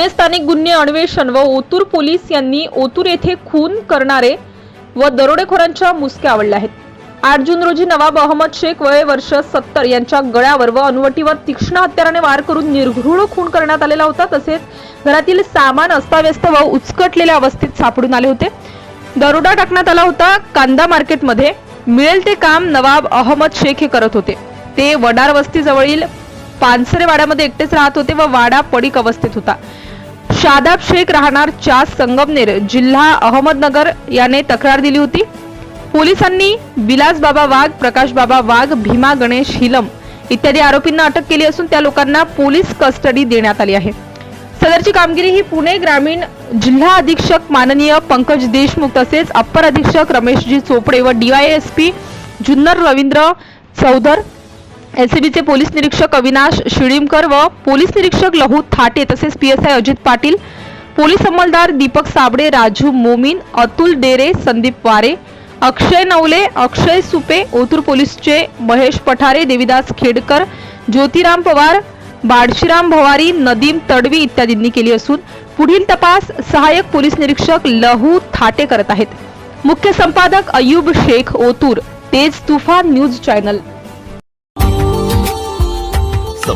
पुणे स्थानिक गुन्हे अन्वेषण व ओतूर पोलीस यांनी ओतूर येथे खून करणारे व दरोडेखोरांच्या मुसक्या आवडल्या आहेत. आठ जून रोजी नवाब अहमद शेख वय वर्ष सत्तर यांच्या गळ्यावर व अनुवटीवर तीक्ष्ण हत्याराने वार करून निर्घृण खून करण्यात आलेला होता. तसेच घरातील सामान अस्ताव्यस्त व उचकटलेल्या अवस्थेत सापडून आले होते. दरोडा टाकण्यात आला होता. कांदा मार्केटमध्ये मिळेल ते काम नवाब अहमद शेख हे करत होते. ते वडार वस्तीजवळील पानसरे वाड्यामध्ये एकटेच राहत होते व वाडा पडीक अवस्थेत होता. शादाब शेख राहणार चा संगमनेर जिल्हा अहमदनगर याने तक्रार दिली होती. पोलिसांनी विलास बाबा वाघ प्रकाश बाबा वाघ भीमा गणेश हिलम इत्यादी आरोपींना अटक केली असून त्या लोकांना पोलीस कस्टडी देण्यात आली आहे. सदरची कामगिरी ही पुणे ग्रामीण जिल्हा अधीक्षक माननीय पंकज देशमुख तसेच अप्पर अधीक्षक रमेशजी चोपडे व डीवायएसपी जुन्नर रवींद्र चौधर एनसीबीचे पोलीस निरीक्षक अविनाश शिळीमकर व पोलीस निरीक्षक लहू थाटे तसेच पीएसआय अजित पाटील पोलीस अंमलदार दीपक साबडे राजू मोमीन अतुल डेरे संदीप वारे अक्षय नवले अक्षय सुपे ओतूर पोलीसचे महेश पठारे देविदास खेडकर ज्योतिराम पवार बाडशीराम भवारी नदीम तडवी इत्यादींनी केली असून पुढील तपास सहाय्यक पोलीस निरीक्षक लहू थाटे करत आहेत. मुख्य संपादक अय्यूब Shaikh Otur Tej Tufan news channel.